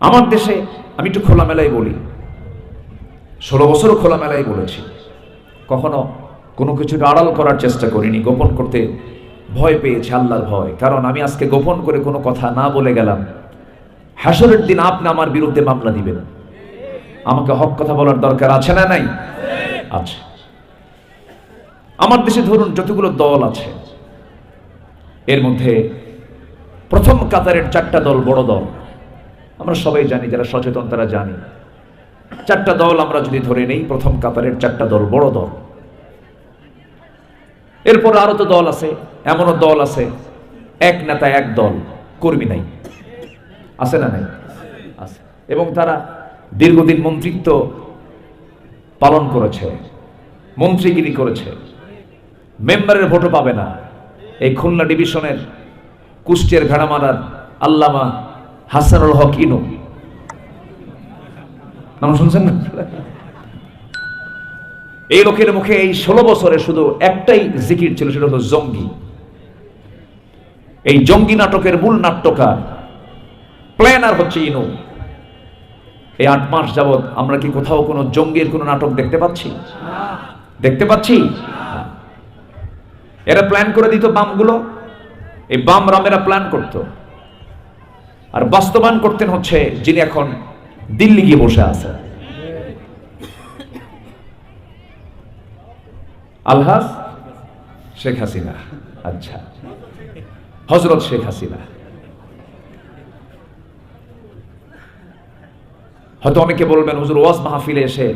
আমার দেশে আমি একটু খোলামেলাই বলি। ষোলো বছরও খোলামেলাই বলেছি। কখনো কোনো কিছুকে আড়াল করার চেষ্টা করিনি, গোপন করতে ভয় পেয়েছি, আল্লাহর ভয়। কারণ আমি আজকে গোপন করে কোনো কথা না বলে গেলাম। হাসরের দিন আপনি আমার বিরুদ্ধে মামলা দিবেন। আমাকে হক কথা বলার দরকার আছে না নাই? আছে। আমার দেশে ধরুন যতগুলো দল আছে, এর মধ্যে প্রথম কাতারের চারটা দল বড় দল। আমরা সবাই জানি, যারা সচেতন তারা জানি। চারটা দল আমরা যদি ধরে নেই, প্রথম কাতারের চারটা দল, বড় দল। এরপর আরও তো দল আছে, এমনও দল আছে, এক নেতা, এক দল, কর্মী নাই। আছে না নাই? আছে। এবং তারা দীর্ঘদিন মন্ত্রিত্ব পালন করেছে, মন্ত্রীগিরি করেছে। মেম্বারের ভোটও পাবে না। এই খুলনা ডিভিশনের কুষ্টিয়ার ভেড়ামারার আল্লামা হাসানুল হক ইনু। নাম শুনছেন না? এই লোকের মুখে এই ষোলো বছরে শুধু একটাই জিকির ছিল, সেটা হলো জঙ্গি। এই জঙ্গি নাটকের মূল নাট্যকার, প্ল্যানার হচ্ছে ইনু। এই আট মাস যাবৎ আমরা কি কোথাও কোনো জঙ্গির কোনো নাটক দেখতে পাচ্ছি? দেখতে পাচ্ছি? এরা প্ল্যান করে দিত বামগুলো। এই বাম রামেরা প্ল্যান করত। আর বাস্তবায়ন করতেন হচ্ছে যিনি এখন দিল্লি গিয়ে বসে আছেন। আলহাস শেখ হাসিনা। আচ্ছা। হজরত শেখ হাসিনা। হয়তো অনেকে বলবেন, হুজুর, ওয়াজ মাহফিলে এসে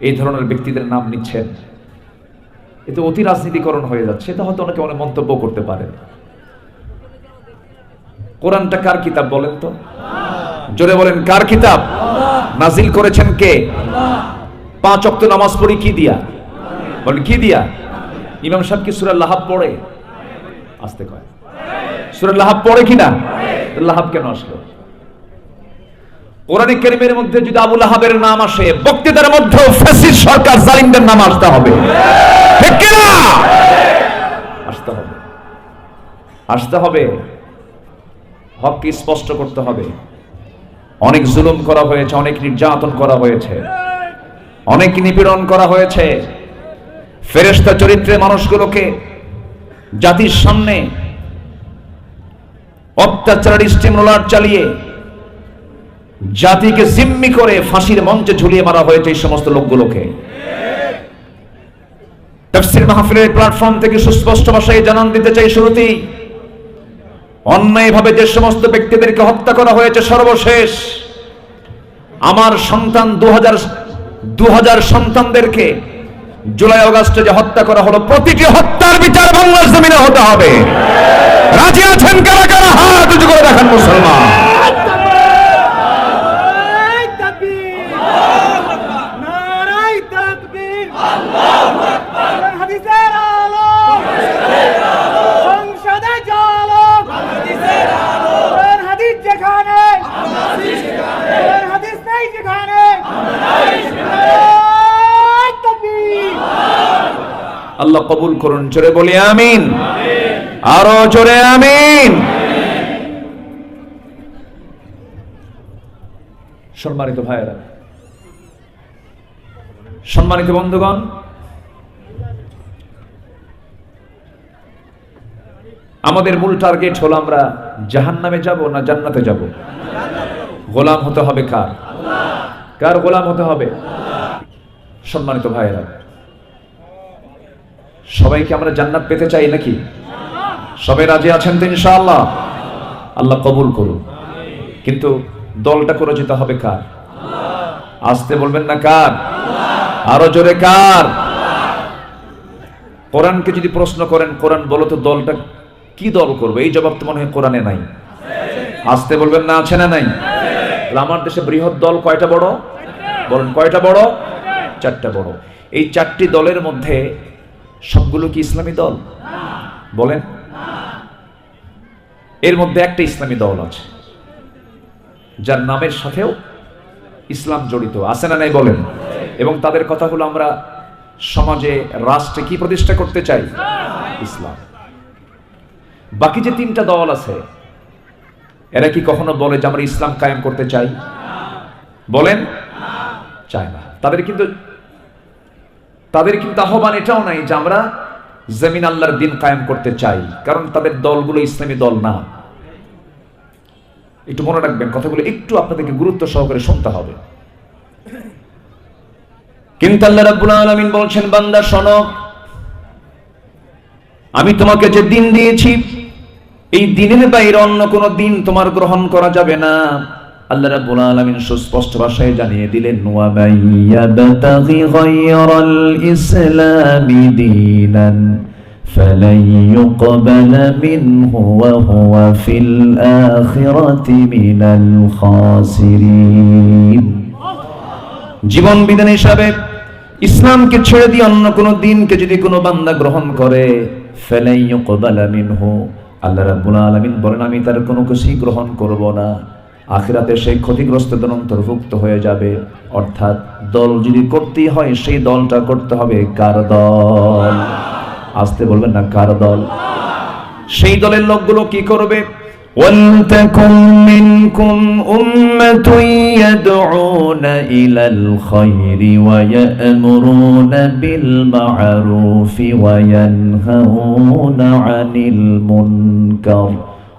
এই ধরনের ব্যক্তিদের নাম নিচ্ছেন। এতে অতি রাজনীতিকরণ হয়ে যাচ্ছে। এটা হয়তো অনেকে অনেক মন্তব্য করতে পারেন। কোরআনটা কার কিতাব বলেন তো? জোরে বলেন, কার কিতাব? নাজিল করেছেন কে? পাঁচ অক্ত নামাজ পড়ি কি দিয়া? বলেন, কি দিয়া? ইমাম সাহেব কি সুরা লাহাব পড়ে? আসতে কয়। সুরা লাহাব পড়ে কিনা লাহাব কেন আসলো? কোরআনিক কারিমের মধ্যে যদি আবুল আহাবের নাম আসে, বক্তৃতার মধ্যে ফ্যাসিস্ট সরকার জালিমদের নাম আসতে হবে। ঠিক কিনা? আসতে হবে। আসতে হবে। হককে স্পষ্ট করতে হবে। অনেক জুলুম করা হয়েছে, অনেক নির্যাতন করা হয়েছে, অনেক নিপীড়ন করা হয়েছে। ফেরেস্তা চরিত্রে মানুষগুলোকে জাতির সামনে অত্যাচার স্টিমুলার চালিয়ে জাতিকে জিম্মি করে ফাঁসির মঞ্চে ঝুলিয়ে মারা হয়েছে এই সমস্ত লোকগুলোকে। তাফসীর মাহফিলের প্ল্যাটফর্ম থেকে সুস্পষ্ট ভাষায় জানান দিতে চাই শুরুতেই। অন্যায়ভাবে যে সমস্ত ব্যক্তিদেরকে হত্যা করা হয়েছে সর্বশেষ, আমার সন্তান দু হাজার সন্তানদেরকে জুলাই অগাস্টে যে হত্যা করা হলো, প্রতিটি হত্যার বিচার বাংলার জমিনে হতে হবে। রাজি আছেন কারা কারা? হাত করে দেখান মুসলমান নারাই তাকবীর নারাই তাকবীর কোরআন হাদিসের আলো সংসদে চলো কোরআন হাদিস যেখানে কোরআন হাদিস নেই যেখানে নারাই তাকবীর আল্লাহ কবুল করুন, জোরে বলি আমিন। আরও জোরে আমিন। সম্মানিত ভাইয়েরা, সম্মানিত বন্ধুগণ, আমাদের মূল টার্গেট হলো আমরা জাহান নামে যাব না জান্নাতে যাব? গোলাম হতে হবে কার? কার গোলাম হতে হবে? সম্মানিত ভাইয়েরা সবাইকে আমরা জান্নাত পেতে চাই নাকি? সবাই রাজি আছেন তো ইনশাআল্লাহ? আল্লাহ কবুল করুন। কিন্তু দলটা করে যেতে হবে কার? আসতে বলবেন না কার? আরও জোরে কার? কোরআনকে যদি প্রশ্ন করেন, কোরআন বলো তো দলটা কি দল করবে? এই জবাব তো মনে হয় কোরআনে নাই। আসতে বলবেন না, আছে না নাই? আমার দেশে বৃহৎ দল কয়টা বড়? বলেন কয়টা বড়? চারটা বড়। এই চারটি দলের মধ্যে সবগুলো কি ইসলামী দল? বলেন। এর মধ্যে একটা ইসলামী দল আছে, যার নামের সাথেও ইসলাম জড়িত, আছে না নাই বলেন? এবং তাদের কথাগুলো আমরা সমাজে, রাষ্ট্রে কি প্রতিষ্ঠা করতে চাই? ইসলাম। বাকি যে তিনটা দল আছে, এরা কি কখনো বলে যে আমরা ইসলাম কায়েম করতে চাই? বলেন? চায় না। তাদের কিন্তু তাদের কিন্তু আহ্বান এটাও নাই যে আমরা জমিন আল্লাহর দিন কায়েম করতে চাই, কারণ তাদের দলগুলো ইসলামী দল না। একটু মনে রাখবেন, কথাগুলো একটু আপনাদেরকে গুরুত্ব সহকারে শুনতে হবে। কিন্তু আল্লাহ রাব্বুল আলামিন বলছেন, বান্দা, শোনো, আমি তোমাকে যে দিন দিয়েছি, এই দিনের বাইরে অন্য কোনো দিন তোমার গ্রহণ করা যাবে না। আল্লাহ রাব্বুল আলামিন সুস্পষ্ট ভাষায় জানিয়ে দিলেন ওয়া মাইয়াবতাগি গায়রাল ইসলামি দীনান فلن يقبل منه وهو في الآخرة من الخاسرين জীবন বিধান হিসাবে ইসলামকে ছেড়ে দিয়ে অন্য কোন দিনকে যদি কোনো বান্দা গ্রহণ করে ফেলাই কবালা মিনহু আল্লাহ রাব্বুল আলামিন বলেন আমি তার কোনো কিছুই গ্রহণ করব না আখিরাতে সেই ক্ষতিগ্রস্তদের অন্তর্ভুক্ত হয়ে যাবে অর্থাৎ দল যদি করতেই হয় সেই দলটা করতে হবে কার দল আসতে বলবেন না কার দল সেই দলের লোকগুলো কি করবে ولتكن منكم أمة يدعون إلى الخير ويأمرون بالمعروف وينهون عن المنكر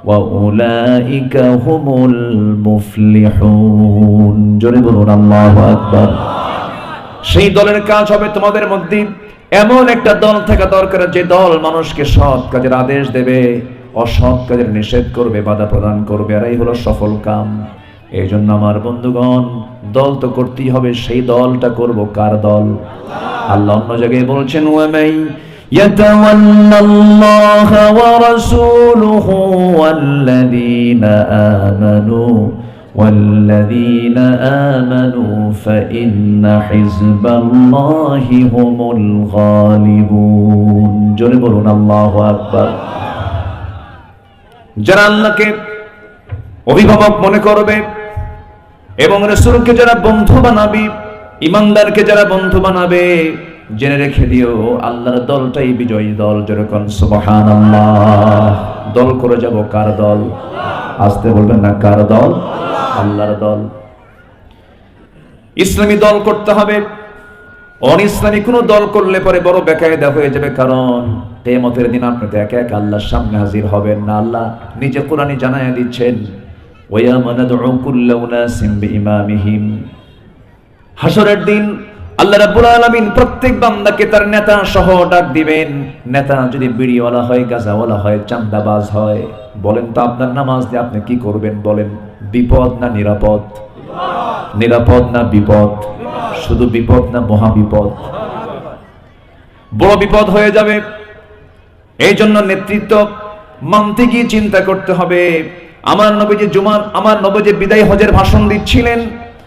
وأولئك هم المفلحون جربون الله أكبر সেই দলের কাজ হবে তোমাদের মধ্যে এমন একটা দল থাকা দরকার যে দল মানুষকে সৎ কাজের আদেশ দেবে অসৎ কাজের নিষেধ করবে বাধা প্রদান করবে এরাই হলো সফল কাম এই জন্য আমার বন্ধুগণ দল তো করতেই হবে সেই দলটা করব কার দল আল্লাহ অন্য জায়গায় বলছেন ওয়ামাই يتولى الله ورسوله والذين آمنوا والذين آمنوا فإن حزب الله هم الغالبون জোরে বলুন আল্লাহু আকবার যারা আল্লাহকে অভিভাবক মনে করবে এবং রসুলকে যারা বন্ধু বানাবে ইমানদারকে যারা বন্ধু বানাবে জেনে রেখে দিও, আল্লাহর দলটাই বিজয়ী দল যেরকম সুবহান দল করে যাব কার দল? আসতে বলবেন না, কার দল? আল্লাহর দল। ইসলামী দল করতে হবে। অন ইসলামী কোনো দল করলে পরে বড় বেকায়দা হয়ে যাবে, কারণ কেমতের দিন আপনি তো একা একা আল্লাহর সামনে হাজির হবেন না। আল্লাহ নিজে কোরআনে জানায়া দিচ্ছেন, ওয়া মানাদউ কুল্লা উনাসিম বিইমামিহিম। হাসরের দিন আল্লাহ রাব্বুল আলামিন প্রত্যেক বান্দাকে তার নেতা সহ ডাক দিবেন। নেতা যদি বিড়িওয়ালা হয়, গাজাওয়ালা হয়, চান্দাবাজ হয়, বলেন তো আপনার নামাজ দিয়ে আপনি কি করবেন বলেন? বিপদ না নিরাপদ? নিরাপদ না বিপদ? শুধু বিপদ না মহা বিপদ বড় বিপদ হয়ে যাবে। এই জন্য নেতৃত্ব মানতে গিয়ে চিন্তা করতে হবে। আমার নবী যে জুমার, আমার নবী যে বিদায় হজের ভাষণ দিচ্ছিলেন।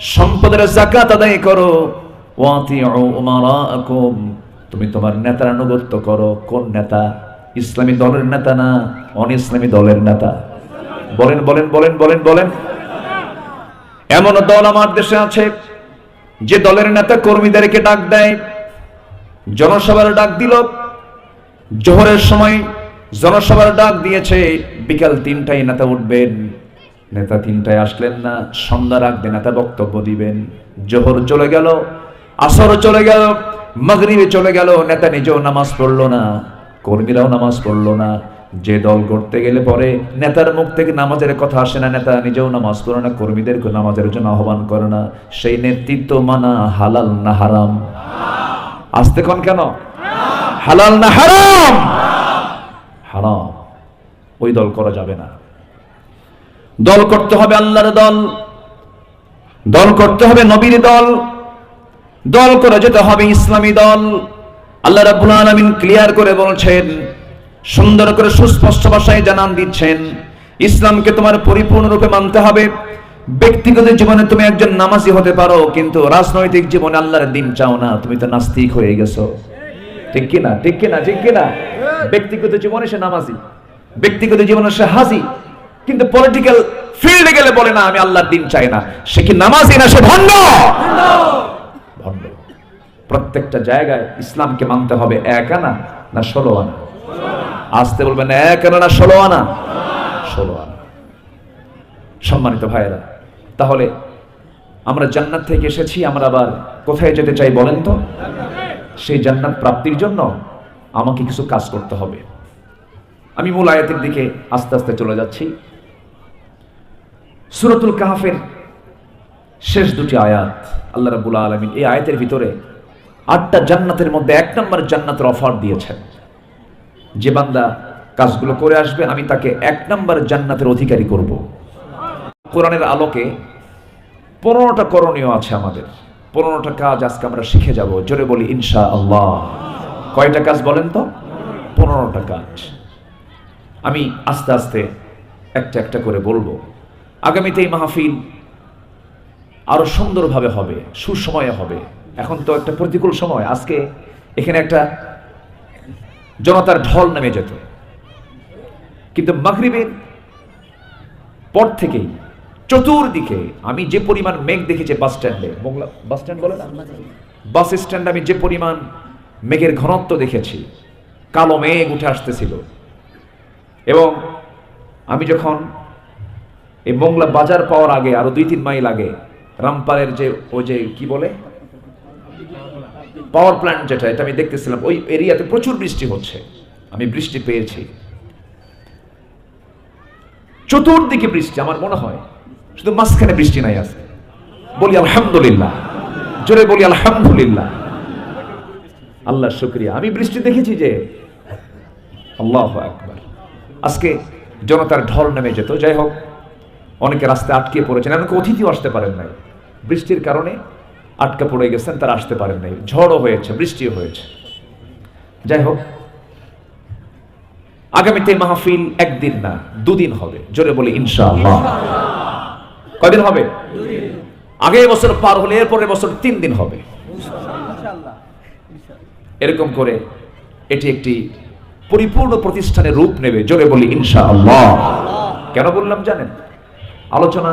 সম্পদের জাকাত আদায় করো। তুমি তোমার নেতার আনুগত্য করো। কোন নেতা? ইসলামী দলের নেতা না অন ইসলামী দলের নেতা? বলেন বলেন বলেন বলেন বলেন। এমন দল আমার দেশে আছে, যে দলের নেতা কর্মীদেরকে ডাক দেয়। জনসভার ডাক দিল। জোহরের সময় জনসভার ডাক দিয়েছে। বিকাল তিনটায় নেতা উঠবেন। নেতা তিনটায় আসলেন না, সন্ধ্যা আগ নেতা বক্তব্য দিবেন। জোহর চলে গেল, আসর চলে গেল, মাগরিবে চলে গেল, নেতা নিজেও নামাজ পড়ল না, কর্মীরাও নামাজ পড়ল না। যে দল করতে গেলে পরে নেতার মুখ থেকে নামাজের কথা আসে না, নেতা নিজেও নামাজ পড়ে না কর্মীদেরকে নামাজের জন্য আহ্বান করে না। সেই নেতৃত্ব মানা হালাল না হারাম। আসতে কোন কেন? হালাল না হারাম! হারাম! ওই দল করা যাবে না। দল করতে হবে আল্লাহর দল। দল করতে হবে নবীর দল। দল করে যেতে হবে ইসলামী দল। আল্লাহ রাব্বুল আলামিন ক্লিয়ার করে বলছেন, সুন্দর করে সুস্পষ্ট ভাষায় জানান দিচ্ছেন, ইসলামকে তোমার পরিপূর্ণরূপে মানতে হবে। ব্যক্তিগত জীবনে তুমি একজন নামাজি হতে পারো, কিন্তু রাজনৈতিক জীবনে আল্লাহর দিন চাও না, তুমি তো নাস্তিক হয়ে গেছো। ঠিক কিনা? ঠিক কিনা? ঠিক কিনা? ব্যক্তিগত জীবনে সে নামাজি, ব্যক্তিগত জীবনে সে হাজি। কিন্তু পলিটিক্যাল ফিল্ডে গেলে বলে, না, আমি আল্লাহর দিন চাই না। সে কি নামাজি না, সে ভণ্ড? ভণ্ড। প্রত্যেকটা জায়গায় ইসলামকে মানতে হবে এক আনা না ষোলো আনা? আসতে বলবেন, এক আনা না ষোলো আনা? ষোলো আনা। সম্মানিত ভাইয়েরা, তাহলে আমরা জান্নাত থেকে এসেছি, আমরা আবার কোথায় যেতে চাই বলেন তো? সেই জান্নাত প্রাপ্তির জন্য আমাকে কিছু কাজ করতে হবে। আমি মূল আয়াতের দিকে আস্তে আস্তে চলে যাচ্ছি। সুরতুল কাহাফের শেষ দুটি আয়াত, আল্লাহ রাবুল আলমিন এই আয়াতের ভিতরে আটটা জান্নাতের মধ্যে এক নম্বর জান্নাতের অফার দিয়েছেন। যে বান্দা কাজগুলো করে আসবে, আমি তাকে এক নম্বর জান্নাতের অধিকারী করব। কোরআনের আলোকে পনেরোটা করণীয় আছে আমাদের। পনেরোটা কাজ আজকে আমরা শিখে যাব। জোরে বলি ইনশা আল্লাহ কয়টা কাজ বলেন তো? পনেরোটা কাজ। আমি আস্তে আস্তে একটা একটা করে বলব। আগামীতে এই মাহফিল আরও সুন্দরভাবে হবে, সুসময়ে হবে। এখন তো একটা প্রতিকূল সময়। আজকে এখানে একটা জনতার ঢল নেমে যেত। কিন্তু মাগরিবের পর থেকেই, চতুর্দিকে আমি যে পরিমাণ মেঘ দেখেছি বাস স্ট্যান্ডে মোংলা বাস স্ট্যান্ড বলে না? বাস স্ট্যান্ডে আমি যে পরিমাণ মেঘের ঘনত্ব দেখেছি, কালো মেঘ উঠে আসতেছিল। এবং আমি যখন এই মোংলা বাজার পাওয়ার আগে আরও দুই, তিন মাইল আগে রামপালের যে ওই যে কি বলে? পাওয়ার প্ল্যান্ট যেটা, এটা আমি দেখতেছিলাম, ওই এরিয়াতে প্রচুর বৃষ্টি হচ্ছে। আমি বৃষ্টি পেয়েছি। চতুর্দিকে বৃষ্টি, আমার মনে হয়। শুধু মাঝখানে বৃষ্টি নাই আছে বলি আলহামদুলিল্লাহ। জোরে বলি আলহামদুলিল্লাহ। আল্লাহ শুক্রিয়া। আমি বৃষ্টি দেখেছি যে, আল্লাহ একবার আজকে জনতার ঢল নেমে যেত। যাই হোক অনেকে রাস্তায় আটকে পড়েছেন, এমনকি অতিথিও আসতে পারেন নাই। বৃষ্টির কারণে আটকা পড়ে গেছেন, তারা আসতে পারেন নাই। ঝড়ও হয়েছে, বৃষ্টিও হয়েছে। যাই হোক, আগামীতে মাহফিল একদিন না, দুদিন হবে। জোরে বলি, ইনশাআল্লাহ। কয়দিন হবে? আগে বছর পার হলে এরপরের বছর তিন দিন হবে। এরকম করে এটি একটি পরিপূর্ণ প্রতিষ্ঠানের রূপ নেবে। জোরে বলি, ইনশাআল্লাহ। কেন বললাম জানেন? আলোচনা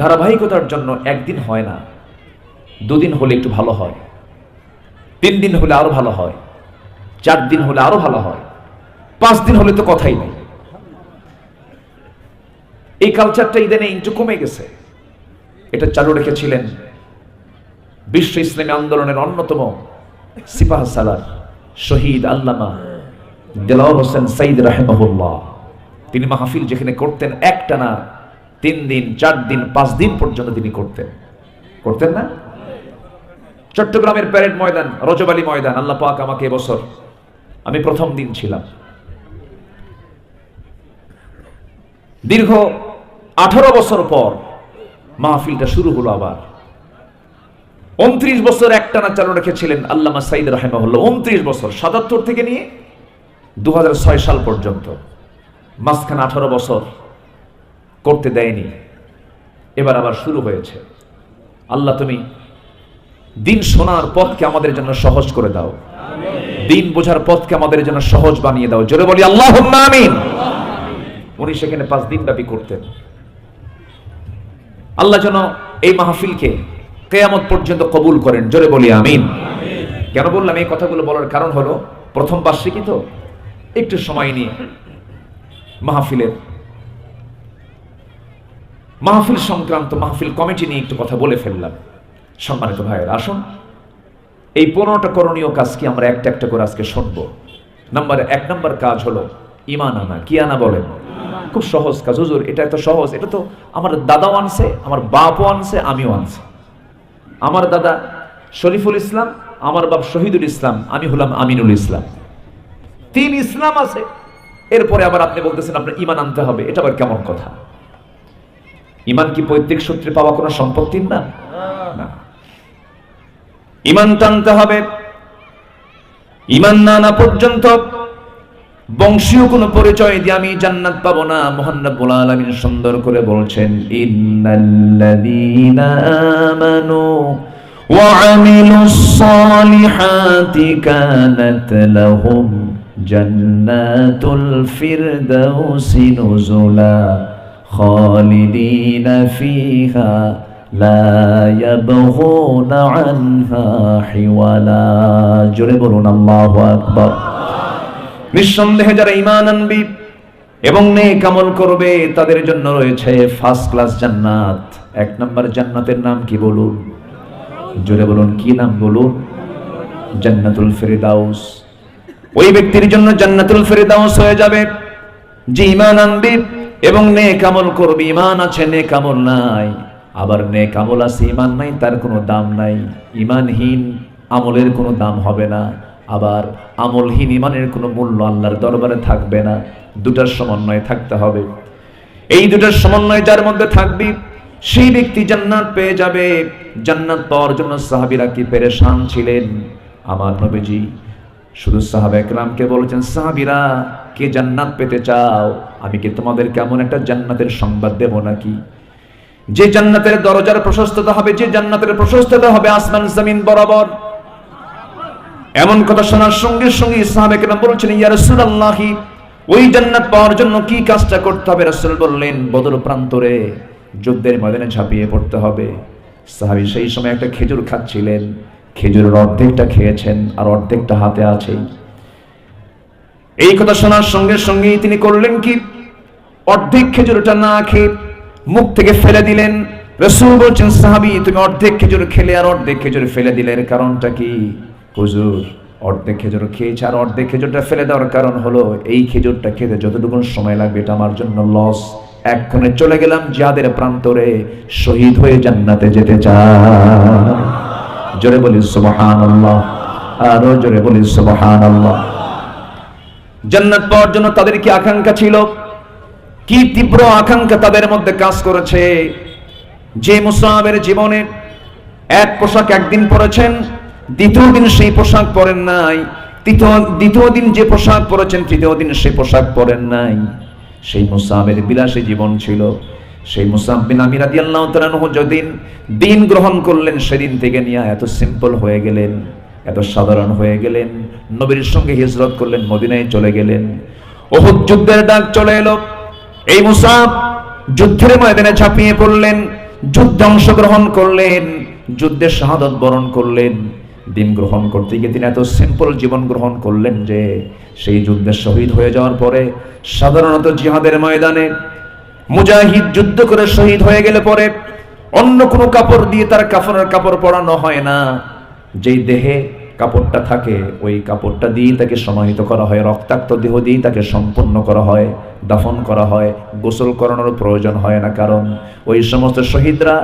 ধারাবাহিকতার জন্য একদিন হয় না, দুদিন হলে একটু ভালো হয়, তিন দিন হলে আরও ভালো হয়, চার দিন হলে আরও ভালো হয়, পাঁচ দিন হলে তো কথাই নেই। এই কালচারটা ইদানে একটু কমে গেছে। এটা চালু রেখেছিলেন বিশ্ব ইসলামী আন্দোলনের অন্যতম সিপাহ সালার শহীদ আল্লামা দেলাওয়ার হোসেন সাইদ রাহেমাহুল্লাহ। তিনি মাহফিল যেখানে করতেন একটানা তিন দিন, চার দিন, পাঁচ দিন পর্যন্ত তিনি করতেন। করতেন না? চট্টগ্রামের প্যারেড ময়দান রজবালি ময়দান, আল্লাহ পাক আমাকে এবছর আমি প্রথম দিন ছিলাম। দীর্ঘ আঠারো বছর পর মাহফিলটা শুরু হলো আবার। উনত্রিশ বছর একটানা চালু রেখেছিলেন আল্লামা সাইদ রাহেমাহুল্লাহ, উনত্রিশ বছর, সাতাত্তর থেকে নিয়ে দু হাজার ছয় সাল পর্যন্ত। মাঝখানে আঠারো বছর করতে দেয়নি। এবার আবার শুরু হয়েছে। আল্লাহ, তুমি দিন শোনার পথকে আমাদের জন্য সহজ করে দাও। দিন বোঝার পথকে আমাদের জন্য সহজ বানিয়ে দাও। জোরে বলি আল্লাহ উনি সেখানে পাঁচ দিন ব্যাপী করতেন। আল্লাহ যেন এই মাহফিলকে কেয়ামত পর্যন্ত কবুল করেন। জোরে বলি, আমিন। কেন বললাম? এই কথাগুলো বলার কারণ হলো, প্রথম বার্ষিকী তো, একটু সময় নিয়ে মাহফিলের মাহফিল সংক্রান্ত মাহফিল কমিটি নিয়ে একটু কথা বলে ফেললাম। সম্মানিত ভাইয়ের, আসুন। এই পনেরোটা করণীয় কাজ কি আমরা একটা একটা করে আজকে শুনব? নাম্বার এক, নাম্বার কাজ হলো ইমান আনা। কি আনা বলেন? খুব সহজ কাজ। হুজুর, এটা এত সহজ। এটা তো আমার দাদাও আনছে, আমার বাপও আনছে, আমিও আনছি। আমার দাদা শরীফুল ইসলাম, আমার বাপ শহীদুল ইসলাম, আমি হলাম আমিনুল ইসলাম। তিন ইসলাম আছে। এরপরে আবার আপনি বলতেছেন আপনার ইমান আনতে হবে। এটা আবার কেমন কথা? ইমান কি পৈতৃক সূত্রে পাওয়া কোনো সম্পত্তির না? ইমান টানতে হবে। ইমান না না পর্যন্ত বংশীয় কোনো পরিচয় দিয়ে আমি জান্নাত পাবো না, মোহান রব্বুল সুন্দর করে বলছেন, ইন্নাল্লাযীনা আমানু ওয়া আমিলুস সালিহাতি কানাত লাহুম জান্নাতুল خالدين فيها لا يبغون عنها حولا জোরে বলুন আল্লাহু আকবার নিঃসন্দেহে যারা ঈমান আনবি এবং নেক আমল করবে তাদের জন্য রয়েছে ফার্স্ট ক্লাস জান্নাত এক নম্বর জান্নাতের নাম কি বলুন জোরে বলুন কি নাম বলুন জান্নাতুল ফেরদাউস ওই ব্যক্তির জন্য জান্নাতুল ফেরদাউস হয়ে যাবে যে ঈমান আনবি এবং নেক আমল করবি ইমান আছে, নেক আমল নাই। আবার নে কামল আছে ইমান নাই, তার কোনো দাম নাই। ইমানহীন আমলের কোনো দাম হবে না। আবার আমলহীন ইমানের কোনো মূল্য আল্লাহর দরবারে থাকবে না। দুটার সমন্বয় থাকতে হবে। এই দুটার সমন্বয় যার মধ্যে থাকবি, সেই ব্যক্তি জান্নাত পেয়ে যাবে। জান্নাত পাওয়ার জন্য সাহাবীরা কি পেরেশান ছিলেন? আমার নবীজি শুধু সাহাবা একরামকে বলেছেন, সাহাবীরা কে জান্নাত পেতে চাও? আমি কি তোমাদের কেমন একটা জান্নাতের সংবাদ দেব নাকি? যে জান্নাতের দরজার প্রশস্ততা হবে, যে জান্নাতের প্রশস্ততা হবে আসমান জমিন বরাবর। এমন কথা শোনার সঙ্গে সঙ্গে সাহাবে কেন বলছেন, ইয়া রাসূলুল্লাহি, ওই জান্নাত পাওয়ার জন্য কি কাজটা করতে হবে? রাসূল বললেন বদর প্রান্তরে যুদ্ধের ময়দানে ঝাঁপিয়ে পড়তে হবে। সাহাবী সেই সময় একটা খেজুর খাচ্ছিলেন। খেজুরের অর্ধেকটা খেয়েছেন আর অর্ধেকটা হাতে আছেই। এই কথা শোনার সঙ্গে সঙ্গেই তিনি করলেন কি? অর্ধেক খেজুরটা না খেয়ে মুখ থেকে ফেলে দিলেন। রসুল বলছেন, সাহাবি, তুমি অর্ধেক খেজুর খেলে আর অর্ধেক খেজুর ফেলে দিলে। এর কারণটা কি? হুজুর, অর্ধেক খেজুর খেয়েছে আর অর্ধেক খেজুরটা ফেলে দেওয়ার কারণ হলো, এই খেজুরটা খেতে যতটুকু সময় লাগবে এটা আমার জন্য লস। এক্ষণে চলে গেলাম যাদের প্রান্তরে, শহীদ হয়ে জান্নাতে যেতে চায় জোরে বলি সুবহান আল্লাহ আরও জোরে বলি সুবহান আল্লাহ জান্নাত পাওয়ার জন্য তাদের কি আকাঙ্ক্ষা ছিল? কি তীব্র আকাঙ্ক্ষা তাদের মধ্যে কাজ করেছে? যে মুসাহাবের জীবনে এক পোশাক একদিন পরেছেন, দ্বিতীয় দিন সেই পোশাক পরেন নাই। তৃতীয়, দ্বিতীয় দিন যে পোশাক পরেছেন, তৃতীয় দিন সেই পোশাক পরেন নাই। সেই মুসাহাবের বিলাসী জীবন ছিল। সেই মুসাহাব বিন আমির তাআলা আনহু যেদিন দিন গ্রহণ করলেন, সেদিন থেকে নিয়ে এত সিম্পল হয়ে গেলেন। এত সাধারণ হয়ে গেলেন। নবীর সঙ্গে হিজরত করলেন, মদিনায় চলে গেলেন। ওহুদ যুদ্ধের ডাক চলে এলো। এই মুসাব যুদ্ধের ময়দানে ঝাঁপিয়ে পড়লেন, যুদ্ধে অংশগ্রহণ করলেন, যুদ্ধে শাহাদত বরণ করলেন। দিন গ্রহণ করতে গিয়ে তিনি এত সিম্পল জীবন গ্রহণ করলেন যে, সেই যুদ্ধে শহীদ হয়ে যাওয়ার পরে সাধারণত জিহাদের ময়দানে মুজাহিদ যুদ্ধ করে শহীদ হয়ে গেলে পরে অন্য কোনো কাপড় দিয়ে তার কাফনের কাপড় পরানো হয় না। যেই দেহে কাপড়টা থাকে, ওই কাপড়টা দিয়ে তাকে সমাহিত করা হয়। রক্তাক্ত দেহ দিয়ে তাকে সম্পন্ন করা হয়, দাফন করা হয়, গোসল করানোর প্রয়োজন হয় না। কারণ ওই সমস্ত শহীদরা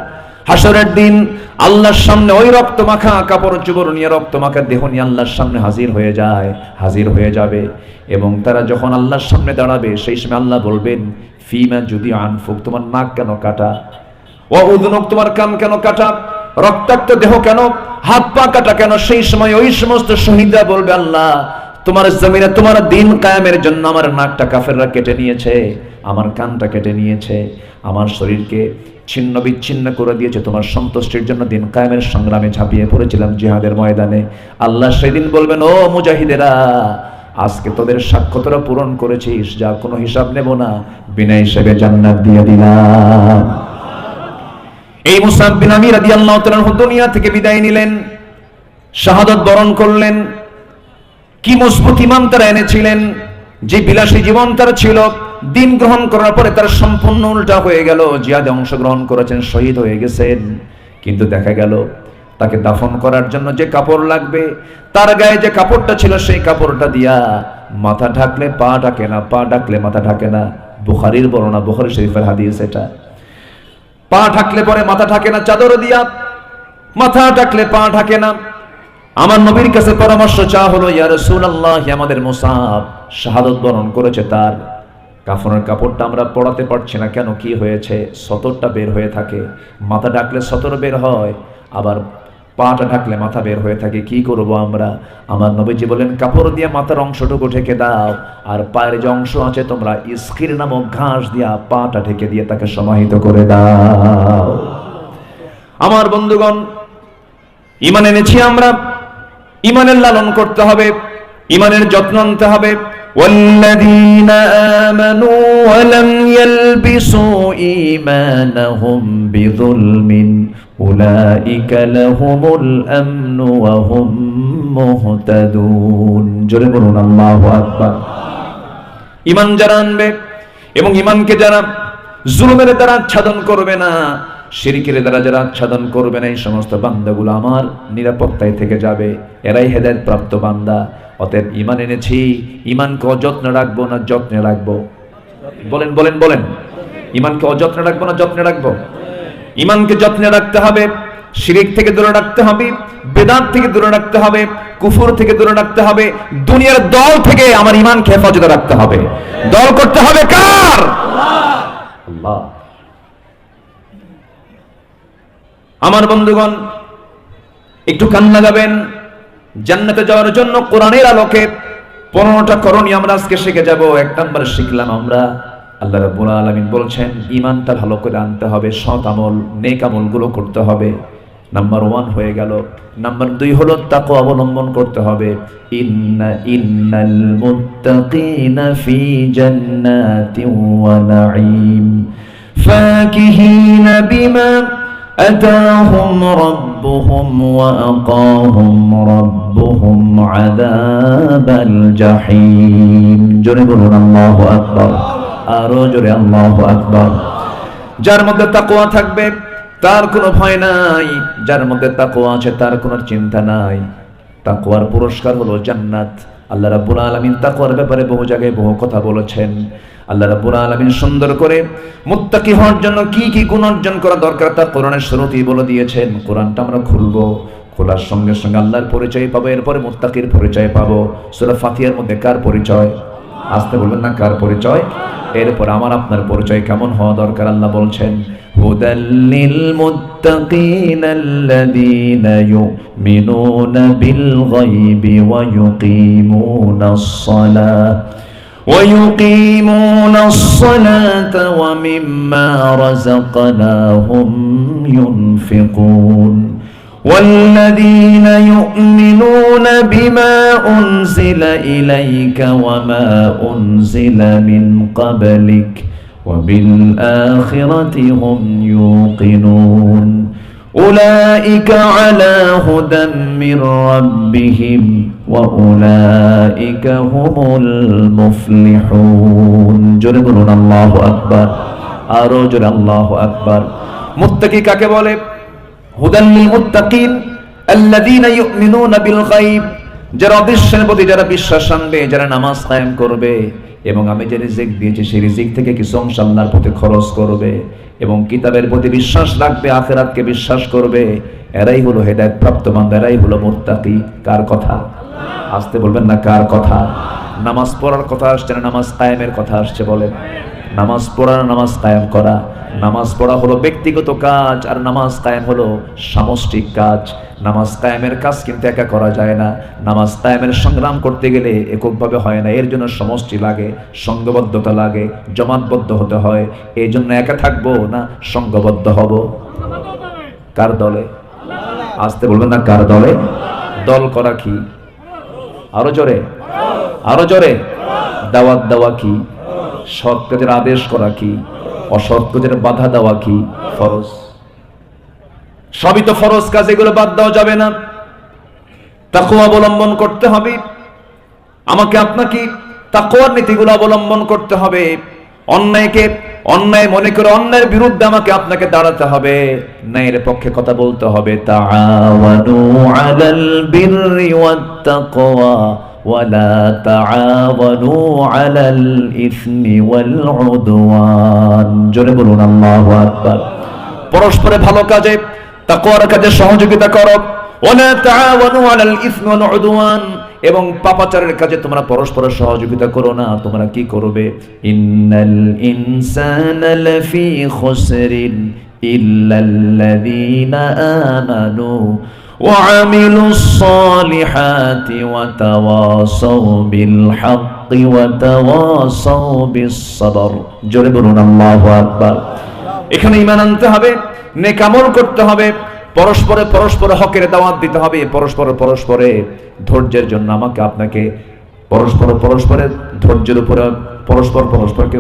হাসরের দিন আল্লাহর সামনে ওই রক্ত মাখা কাপড় চুপড় নিয়ে রক্ত মাখা দেহ নিয়ে আল্লাহর সামনে হাজির হয়ে যায়, হাজির হয়ে যাবে। এবং তারা যখন আল্লাহর সামনে দাঁড়াবে, সেই সময় আল্লাহ বলবেন, ফিমা যদি আনফুক তোমার নাক কেন কাটা? ও উদনক তোমার কান কেন কাটা? রক্তাক্ত দেহ কেন? হাত পা কাটা কেন? সেই সময় ওই সমস্ত শহীদরা বলবে, আল্লাহ, তোমার জমিনে তোমার দিন কায়েমের জন্য আমার নাকটা কাফেররা কেটে নিয়েছে, আমার কানটা কেটে নিয়েছে, আমার শরীরকে ছিন্ন বিচ্ছিন্ন করে দিয়েছে, তোমার সন্তুষ্টির জন্য দিন কায়েমের সংগ্রামে ঝাঁপিয়ে পড়েছিলাম জিহাদের ময়দানে। আল্লাহ সেদিন বলবেন, ও মুজাহিদেরা, আজকে তোদের সাক্ষ্য পূরণ করেছিস, যা কোনো হিসাব নেব না, বিনা হিসেবে জান্নাত দিয়ে দিলাম। এই মুসাব বিন আমি রাদিয়াল্লাহু তাআলা দুনিয়া থেকে বিদায় নিলেন, শাহাদত বরণ করলেন। কি মজবুত ইমান তারা এনেছিলেন, যে বিলাসী জীবন তার ছিল, দিন গ্রহণ করার পরে তার সম্পূর্ণ উল্টা হয়ে গেল, জিহাদে অংশগ্রহণ করেছেন, শহীদ হয়ে গেছেন। কিন্তু দেখা গেল, তাকে দাফন করার জন্য যে কাপড় লাগবে, তার গায়ে যে কাপড়টা ছিল সেই কাপড়টা দিয়া মাথা ঢাকলে পা ঢাকে না, পা ঢাকলে মাথা ঢাকে না। বুখারির বর্ণনা, বুখারি শরীফের হাদিস এটা। পা ঢাকলে পরে মাথা ঢাকে না, চাদর দিয়া মাথা ঢাকলে পা ঢাকে না। আমার নবীর কাছে পরামর্শ চা হলো, ইয়া রাসূলুল্লাহ, আমাদের মুসাব শাহাদত বরণ করেছে তার। কাফনের কাপড়টা আমরা পড়াতে পারছি না, কেন কি হয়েছে? সতরটা বের হয়ে থাকে। মাথা ডাকলে সতর বের হয়, আবার পাটা ঢাকলে মাথা বের হয়ে থাকে কি করব আমরা আমার নবীজি বলেন কাপড় দিয়ে মাথার অংশটুকু ঢেকে দাও আর পায়ের যে অংশ আছে তোমরা স্কির নামক ঘাস দিয়া পাটা ঢেকে দিয়ে তাকে সমাহিত করে দাও আমার বন্ধুগণ ইমান এনেছি আমরা ইমানের লালন করতে হবে ইমানের যত্ন নিতে হবে والذين آمنوا ولم يلبسوا إيمانهم بظلم أولئك لهم الأمن وهم مهتدون জোরে বলুন আল্লাহু আকবার ইমান যারা আনবে এবং ইমানকে যারা জুলুমের দ্বারা আচ্ছাদন করবে না শিরিকের দ্বারা যারা আচ্ছাদন করবে না এই সমস্ত বান্দাগুলো আমার নিরাপত্তায় থেকে যাবে এরাই হেদায়ত প্রাপ্ত বান্দা অতএব ইমান এনেছি ইমানকে অযত্নে রাখবো না যত্নে রাখবো বলেন বলেন বলেন ইমানকে অযত্নে রাখবো না যত্নে রাখবো ইমানকে যত্নে রাখতে হবে, শিরিক থেকে দূরে রাখতে হবে, বেদাত থেকে দূরে রাখতে হবে, কুফুর থেকে দূরে রাখতে হবে, দুনিয়ার দল থেকে আমার ইমানকে হেফাজতে রাখতে হবে। দল করতে হবে কার? আমার বন্ধুগণ, একটু কান্না যাবেন জান্নাতে যাওয়ার জন্য কোরআনের আলোকে পনেরোটা করণীয় আমরা আজকে শিখে যাব, এক নম্বরে শিখলাম আমরা আল্লাহ রাব্বুল আলামিন বলছেন ইমানটা ভালো করে আনতে হবে, সৎ আমল, নেক আমলগুলো করতে হবে। নাম্বার ওয়ান হয়ে গেল। নাম্বার দুই হলো তাকে অবলম্বন করতে হবে। ইন্না, ইন্নাল মুত্তাকিনা ফি জান্নাতিন ওয়া নাঈম। বিমা আতাহুম রাব্বুহুম ওয়া আকাহুম রাব্বুহুম আযাবাল জোরে বলুন, আল্লাহু আকবার। আরও জোরে আল্লাহু আকবার। যার মধ্যে তাকওয়া থাকবে, তার কোনো ভয় নাই। যার মধ্যে তাকওয়া আছে, তার কোনো চিন্তা নাই। তাকওয়ার পুরস্কার হলো জান্নাত। আল্লাহ রাব্বুল আলামিন তাকওয়ার ব্যাপারে বহু জায়গায় বহু কথা বলেছেন। আল্লাহ রাব্বুল আলামিন সুন্দর করে মুত্তাকি হওয়ার জন্য কি কি গুণ অর্জন করা দরকার তা কোরআনের শুরুতেই বলে দিয়েছেন। কোরআনটা আমরা খুলবো। খোলার সঙ্গে সঙ্গে আল্লাহর পরিচয় পাবো, এরপরে মুত্তাকির পরিচয় পাবো। সূরা ফাতিহার মধ্যে কার পরিচয়? আসতে বলবেন না কার পরিচয় এরপর আমার আপনার পরিচয় কেমন হওয়া দরকার আল্লাহ বলছেন হুদাল্লিল মুত্তাকিন আল্লাযীনা ইউমিনুনা বিল গায়বি ওয়া ইউকিমুনাস সালাহ ويقيمون الصلاة ومما رزقناهم ينفقون والذين يؤمنون بما أنزل إليك وما أنزل من قبلك وبالآخرة هم يوقنون أولئك على هدى من ربهم وأولئك هم المفلحون جربنا الله أكبر أرجو الله أكبر متقي কাকে বলে হুদাল্লিল মুত্তাকিন আল্লাযীনা ইউমিনুনা বিল গায়ব। যারা অদৃশ্যের প্রতি যারা বিশ্বাস আনবে, যারা নামাজ কায়েম করবে, এবং আমি যে রিজিক দিয়েছি, সেই রিজিক থেকে কিছু অংশ আল্লাহর প্রতি খরচ করবে, এবং কিতাবের প্রতি বিশ্বাস রাখবে, আখেরাতকে বিশ্বাস করবে, এরাই হলো হেদায়েত প্রাপ্ত বান্দা, এরাই হলো মুত্তাকি। কার কথা? আসতে বলবেন না, কার কথা? নামাজ পড়ার কথা আসছে না, নামাজ কায়েমের কথা আসছে বলেন। নামাজ পড়া, নামাজ কায়েম করা। নামাজ পড়া হলো ব্যক্তিগত কাজ, আর নামাজ কায়েম হলো সামষ্টিক কাজ। নামাজ কায়েমের কাজ কিন্তু একা করা যায় না। নামাজ কায়েমের সংগ্রাম করতে গেলে এককভাবে হয় না। এর জন্য সমষ্টি লাগে, সঙ্গবদ্ধতা লাগে, জমাতবদ্ধ হতে হয়। এই জন্য একা থাকব না সঙ্গবদ্ধ হব? কার দলে? আসতে বলবেন না কার দলে? দল করা কি? আরও জোরে? আরও জোরে? দাওয়াত দেওয়া কি? সৎ কাজের আদেশ করা কি? অসৎ কাজের বাধা দেওয়া কি? ফরজ। সবই তো ফরজ কাজ, এগুলো বাদ দেওয়া যাবে না। তাকু অবলম্বন করতে হবে। আমাকে আপনাকে তাকওয়ার নীতিগুলো অবলম্বন করতে হবে। অন্যায়কে, অন্যায় মনে করে অন্যায়ের বিরুদ্ধে আমাকে আপনাকে দাঁড়াতে হবে। ন্যায়ের পক্ষে কথা বলতে হবে। তাআওয়ানু আলাল বিররি ওয়াত তাকওয়া। তাআওয়ানু আলাল ইসমি ওয়াল উদওয়ান জোরে বলুন, আল্লাহু আকবার। পরস্পরে ভালো কাজে, তাকওয়ার কাজে সহযোগিতা করো। ওয়ালা তাআওয়ানু আলাল ইসমি ওয়াল উদওয়ান এবং পাপাচারের কাজে তোমরা পরস্পর সহযোগিতা করো না, তোমরা কি করবে? ইন্নাল ইনসানা লাফি খুসরিন ইল্লাল্লাযীনা আমানু وعملوا الصالحات وتواصوا بالحق وتواصوا بالصبر জোরে বলুন আল্লাহু আকবার এখানে ঈমান আনতে হবে নেক আমল করতে হবে পরস্পরে পরস্পর হকের দাওয়াত দিতে হবে পরস্পর পরস্পরে ধৈর্যের জন্য আমাকে আপনাকে পরস্পর পরস্পরের ধৈর্যের উপরে পরস্পর পরস্পরকে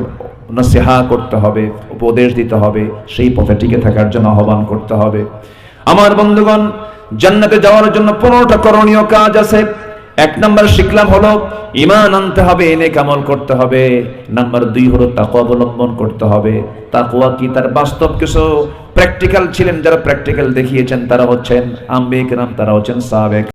নসিহা করতে হবে উপদেশ দিতে হবে সেই পথে টিকে থাকার জন্য আহ্বান করতে হবে আমার বন্ধুগণ, জান্নাতে যাওয়ার জন্য পনেরোটা করণীয় কাজ আছে। এক নাম্বার শিখলাম হলো ইমান আনতে হবে এনে কামল করতে হবে। নাম্বার দুই হলো তাকু অবলম্বন করতে হবে। তাকুয়া কি তার বাস্তব কিছু? প্র্যাকটিক্যাল ছিলেন যারা প্র্যাকটিক্যাল দেখিয়েছেন, তারা হচ্ছেন আম্বেকরাম তারা হচ্ছেন সাবেক।